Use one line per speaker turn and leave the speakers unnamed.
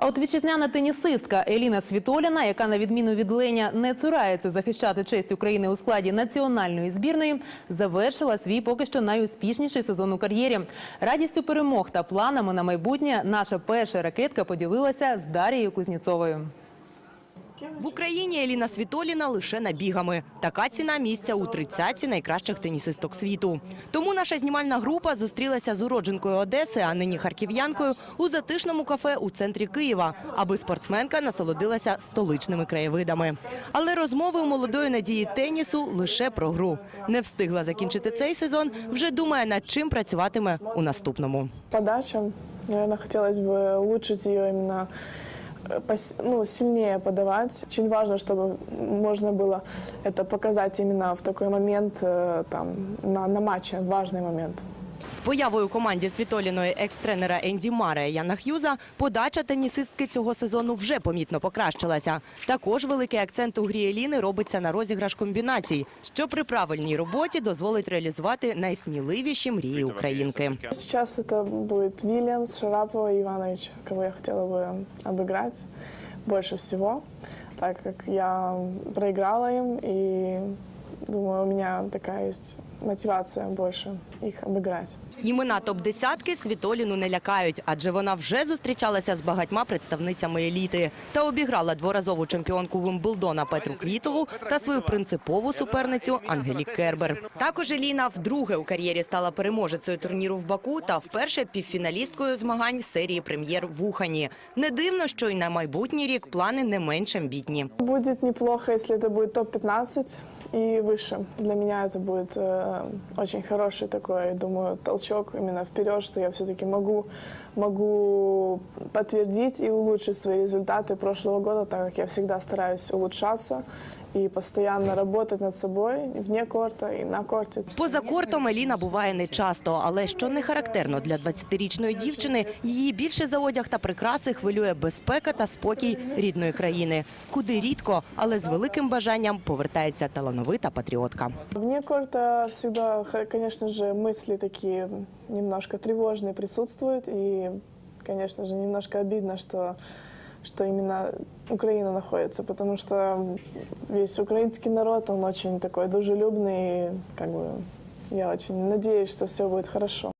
А от вітчизняна тенісистка Еліна Світоліна, яка на відміну від Леня не цурається захищати честь України у складі національної збірної, завершила свій поки що найуспішніший сезон у кар'єрі. Радістю перемог та планами на майбутнє наша перша ракетка поділилася з Дарією Кузніцовою.
В Україні Еліна Світоліна лише набігами. Така ціна місця у тридцятці найкращих тенісисток світу. Тому наша знімальна група зустрілася з уродженкою Одеси, а нині харків'янкою, у затишному кафе у центрі Києва, аби спортсменка насолодилася столичними краєвидами. Але розмови у молодої надії тенісу лише про гру. Не встигла закінчити цей сезон, вже думає над чим працюватиме у наступному.
Подача, бы улучшить ее именно э, пос- ну, сильнее подавать. Очень важно, чтобы можно было это показать именно в такой момент, э, там, на, на матче, важный момент.
З появою у команді Світоліної екс-тренера Енді Маре Яна Х'юза подача тенісистки цього сезону вже помітно покращилася. Також великий акцент у грі Еліни робиться на розіграш комбінацій, що при правильній роботі дозволить реалізувати найсміливіші мрії українки.
Сейчас это будет Вильямс, Шарапова и Иванович, кого я хотела бы обыграть больше всего, так как я проиграла им и думаю, у меня такая есть мотивация больше их обыграть.
Імена топ-десятки Світоліну не лякають, адже вона вже зустрічалася з багатьма представницями еліти та обіграла дворазову чемпіонку Вимблдона Петру Квітову та свою принципову суперницю Ангелік Кербер. Також Еліна вдруге у кар'єрі стала переможецею турніру в Баку та вперше півфіналісткою змагань серії прем'єр в Ухані. Не дивно, що й на майбутній рік плани не менш амбітні.
Будет неплохо, если это будет топ-15 и выше. Для меня это будет э, очень хороший такой, думаю, толчок именно вперед, что я все-таки могу, могу подтвердить и улучшить свои результаты прошлого года, так как я всегда стараюсь улучшаться и постоянно работать над собой вне корта и на корте.
Поза кортом Еліна буває нечасто, але що не характерно для 20-річної дівчини, її більше за одяг та прикраси хвилює безпека та спокій рідної країни, куди рідко, але з великим бажанням повертається талановита патріотка.
Вне корта всегда, х- конечно же, мысли такие немножко тревожные присутствуют. И, конечно же, немножко обидно, что, что именно Украина находится, потому что весь украинский народ, он очень такой дружелюбный. И, как бы, я очень надеюсь, что все будет хорошо.